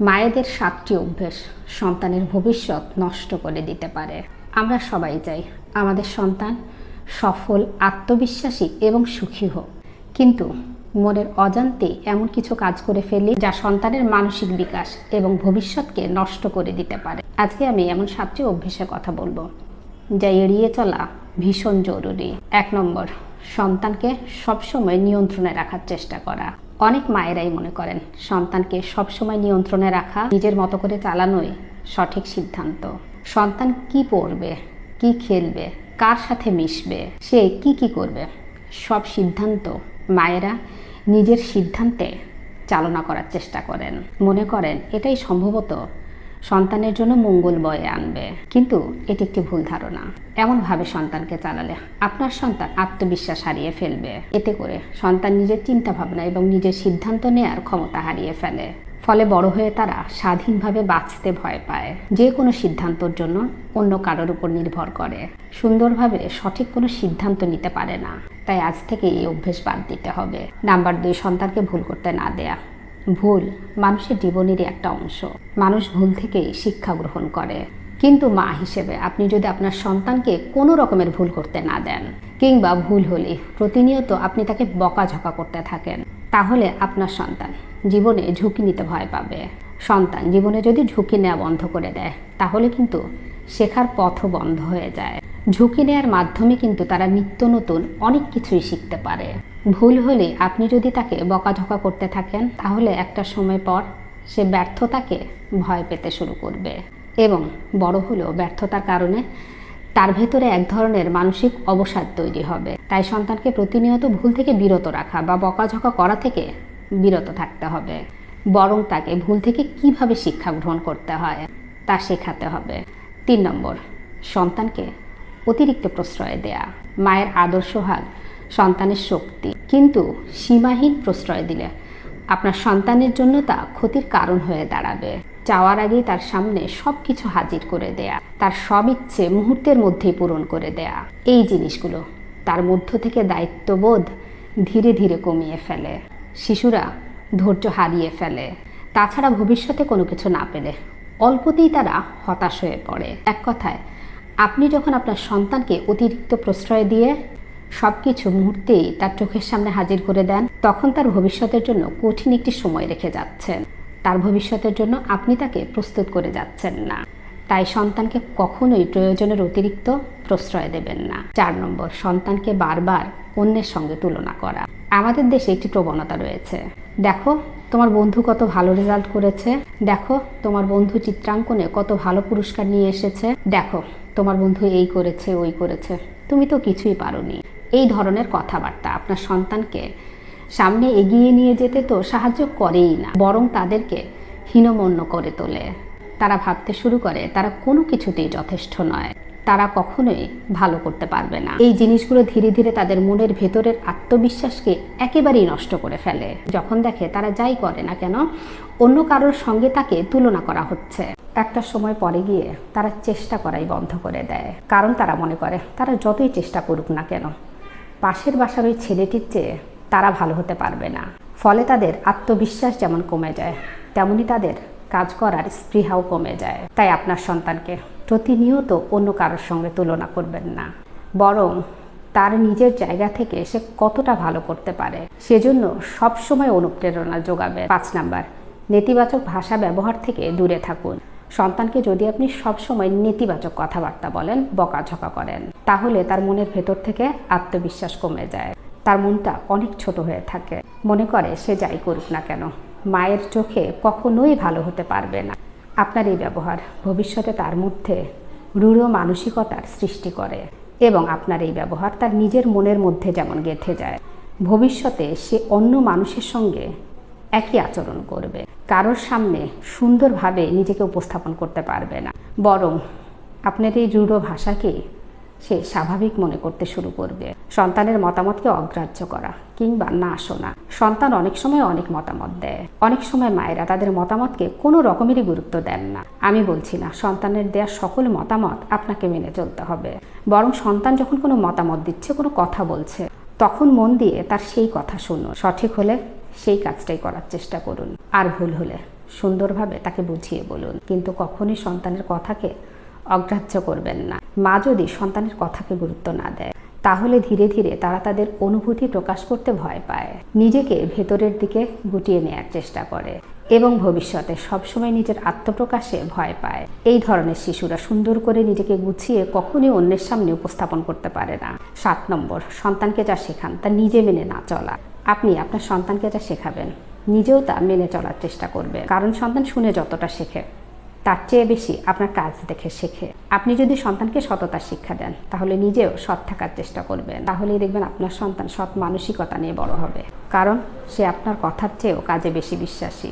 মায়েদের সাতটি অভ্যেস সন্তানের ভবিষ্যৎ নষ্ট করে দিতে পারে। আমরা সবাই চাই আমাদের সন্তান সফল, আত্মবিশ্বাসী এবং সুখী হোক। কিন্তু মনের অজান্তে এমন কিছু কাজ করে ফেলি যা সন্তানের মানসিক বিকাশ এবং ভবিষ্যৎকে নষ্ট করে দিতে পারে। আজকে আমি এমন সাতটি অভ্যেসের কথা বলব যা এড়িয়ে চলা ভীষণ জরুরি। এক নম্বর, সন্তানকে সবসময় নিয়ন্ত্রণে রাখার চেষ্টা করা। অনেক মায়েরাই মনে করেন, সন্তানকে সবসময় নিয়ন্ত্রণে রাখা নিজের মতো করে চালানোই সঠিক সিদ্ধান্ত। সন্তান কি পড়বে, কি খেলবে, কার সাথে মিশবে, সে কি কি করবে, সব সিদ্ধান্ত মায়েরা নিজের সিদ্ধান্তে চালনা করার চেষ্টা করেন। মনে করেন এটাই সম্ভবত সন্তানের জন্য মঙ্গল বয়ে আনবে। কিন্তু এটি একটি ভুল ধারণা। এমনভাবে সন্তানকে চালালে আপনার সন্তান আত্মবিশ্বাস হারিয়ে ফেলবে। এতে করে সন্তান নিজের চিন্তা ভাবনা এবং নিজের সিদ্ধান্ত নেয়ার ক্ষমতা হারিয়ে ফেলে। ফলে বড় হয়ে তারা স্বাধীনভাবে বাঁচতে ভয় পায়। যে কোনো সিদ্ধান্তর জন্য অন্য কারোর উপর নির্ভর করে। সুন্দরভাবে সঠিক কোনো সিদ্ধান্ত নিতে পারে না। তাই আজ থেকে এই অভ্যেস বাদ দিতে হবে। নাম্বার দুই, সন্তানকে ভুল করতে না দেয়া। ভুল মানুষের জীবনেরই একটা অংশ। মানুষ ভুল থেকেই শিক্ষা গ্রহণ করে। কিন্তু মা হিসেবে আপনি যদি আপনার সন্তানকে কোনো রকমের ভুল করতে না দেন, কিংবা ভুল হলে প্রতিনিয়ত আপনি তাকে বকাঝকা করতে থাকেন, তাহলে আপনার সন্তান জীবনে ঝুঁকি নিতে ভয় পাবে। সন্তান জীবনে যদি ঝুঁকি নেওয়া বন্ধ করে দেয়, তাহলে কিন্তু শেখার পথও বন্ধ হয়ে যায়। ঝুঁকি নেওয়ার মাধ্যমে কিন্তু তারা নিত্য নতুন অনেক কিছুই শিখতে পারে। ভুল হলে আপনি যদি তাকে বকাঝকা করতে থাকেন, তাহলে একটা সময় পর সে ব্যর্থতাকে ভয় পেতে শুরু করবে এবং বড় হলেও ব্যর্থতার কারণে তার ভেতরে এক ধরনের মানসিক অবসাদ তৈরি হবে। তাই সন্তানকে প্রতিনিয়ত ভুল থেকে বিরত রাখা বা বকাঝকা করা থেকে বিরত থাকতে হবে। বরং তাকে ভুল থেকে কীভাবে শিক্ষা গ্রহণ করতে হয়, তা শেখাতে হবে। তিন নম্বর, সন্তানকে অতিরিক্ত প্রশ্রয় দেয়া। মায়ের আদর্শ হাল সন্তানের শক্তি। কিন্তু সীমাহীন প্রশ্রয় দিলে আপনার সন্তানের জন্য তা ক্ষতির কারণ হয়ে দাঁড়াবে। চাওয়ার আগেই তার সামনে সব কিছু হাজির করে দেয়া, তার সব ইচ্ছে মুহূর্তের মধ্যেই পূরণ করে দেয়া। এই জিনিসগুলো তার মধ্য থেকে দায়িত্ববোধ ধীরে ধীরে কমিয়ে ফেলে। শিশুরা ধৈর্য হারিয়ে ফেলে। তাছাড়া ভবিষ্যতে কোনো কিছু না পেলে অল্পতেই তারা হতাশ হয়ে পড়ে। এক কথায়, আপনি যখন আপনার সন্তানকে অতিরিক্ত প্রশ্রয় দিয়ে সব কিছু মুহূর্তেই তার চোখের সামনে হাজির করে দেন। তখন তার ভবিষ্যতের জন্য কঠিন একটি সময় রেখে যাচ্ছেন তার ভবিষ্যতের জন্য আপনি তাকে প্রস্তুত করে যাচ্ছেন না। তাই সন্তানকে কখনোই প্রয়োজনের অতিরিক্ত প্রশ্রয় দেবেন না। চার নম্বর, সন্তানকে বারবার অন্যের সঙ্গে তুলনা করা। আমাদের দেশে একটি প্রবণতা রয়েছে। দেখো, তোমার বন্ধু কত ভালো রেজাল্ট করেছে। দেখো, তোমার বন্ধু চিত্রাঙ্কনে কত ভালো পুরস্কার নিয়ে এসেছে। দেখো, তোমার বন্ধু এই করেছে, ওই করেছে। তুমি তো কিছুই পারোনি। এই ধরনের কথাবার্তা আপনার সন্তানকে সামনে এগিয়ে নিয়ে যেতে তো সাহায্য করেই না, বরং তাদেরকে হীনমন্য করে তোলে। তারা ভাবতে শুরু করে, তারা কোনো কিছুতেই যথেষ্ট নয়। তারা কখনোই ভালো করতে পারবে না। এই জিনিসগুলো ধীরে ধীরে তাদের মনের ভেতরের আত্মবিশ্বাসকে একেবারেই নষ্ট করে ফেলে। যখন দেখে তারা যাই করে না কেন, অন্য কারোর সঙ্গে তাকে তুলনা করা হচ্ছে। একটা সময় পরে গিয়ে তারা চেষ্টা করাই বন্ধ করে দেয়। কারণ তারা মনে করে, তারা যতই চেষ্টা করুক না কেন পাশের বাসার ওই ছেলেটির চেয়ে তারা ভালো হতে পারবে না। ফলে তাদের আত্মবিশ্বাস যেমন কমে যায়, তেমনি তাদের কাজ করার স্পৃহাও কমে যায়। তাই আপনার সন্তানকে প্রতিনিয়ত অন্য কারোর সঙ্গে তুলনা করবেন না। বরং তার নিজের জায়গা থেকে সে কতটা ভালো করতে পারে, সেজন্য সবসময় অনুপ্রেরণা যোগাবে। পাঁচ নাম্বার, নেতিবাচক ভাষা ব্যবহার থেকে দূরে থাকুন। সন্তানকে যদি আপনি সবসময় নেতিবাচক কথাবার্তা বলেন, বকাঝকা করেন। তাহলে তার মনের ভেতর থেকে আত্মবিশ্বাস কমে যায়। তার মনটা অনেক ছোট হয়ে থাকে। মনে করে সে যাই করুক না কেন, মায়ের চোখে কখনোই ভালো হতে পারবে না। আপনার এই ব্যবহার ভবিষ্যতে তার মধ্যে রূঢ় মানসিকতার সৃষ্টি করে এবং আপনার এই ব্যবহার তার নিজের মনের মধ্যে যেমন গেঁথে যায়, ভবিষ্যতে সে অন্য মানুষের সঙ্গে একই আচরণ করবে। কারোর সামনে সুন্দরভাবে নিজেকে উপস্থাপন করতে পারবে না। বরং আপনার এই রূঢ় ভাষাকে সে স্বাভাবিক মনে করতে শুরু করবে। সন্তানের মতামতকে অগ্রাহ্য করা কিংবা না শোনা। সন্তান অনেক সময় অনেক মতামত দেয়। অনেক সময় মায়েরা তাদের মতামতকে কোনো রকমেরই গুরুত্ব দেন না। আমি বলছি না, সন্তানের দেওয়া সকল মতামত আপনাকে মেনে চলতে হবে। বরং সন্তান যখন কোনো মতামত দিচ্ছে, কোনো কথা বলছে, তখন মন দিয়ে তার সেই কথা শুনুন। সঠিক হলে সেই কাজটাই করার চেষ্টা করুন। আর ভুল হলে সুন্দরভাবে তাকে বুঝিয়ে বলুন। কিন্তু কখনই সন্তানের কথাকে অগ্রাহ্য করবেন না। মা যদি সন্তানের কথাকে গুরুত্ব না দেয়, তাহলে ধীরে ধীরে তারা তাদের অনুভূতি প্রকাশ করতে ভয় পায়। নিজেকে ভেতরের দিকে গুটিয়ে নেয়ার চেষ্টা করে এবং ভবিষ্যতে সবসময় নিজের আত্মপ্রকাশে ভয় পায়। এই ধরনের শিশুরা সুন্দর করে নিজেকে গুছিয়ে কখনই অন্যের সামনে উপস্থাপন করতে পারে না। সাত নম্বর, সন্তানকে যা শেখান তা নিজে মেনে না চলা। আপনি আপনার সন্তানকে যা শেখাবেন, নিজেও তা মেনে চলার চেষ্টা করবেন। কারণ সন্তান শুনে যতটা শেখে তার চেয়ে বেশি আপনার কাজ দেখে শেখে। আপনি যদি সন্তানকে সততার শিক্ষা দেন, তাহলে নিজেও সৎ থাকার চেষ্টা করবেন। তাহলেই দেখবেন আপনার সন্তান সৎ মানসিকতা নিয়ে বড় হবে। কারণ সে আপনার কথার চেয়েও কাজে বেশি বিশ্বাসী।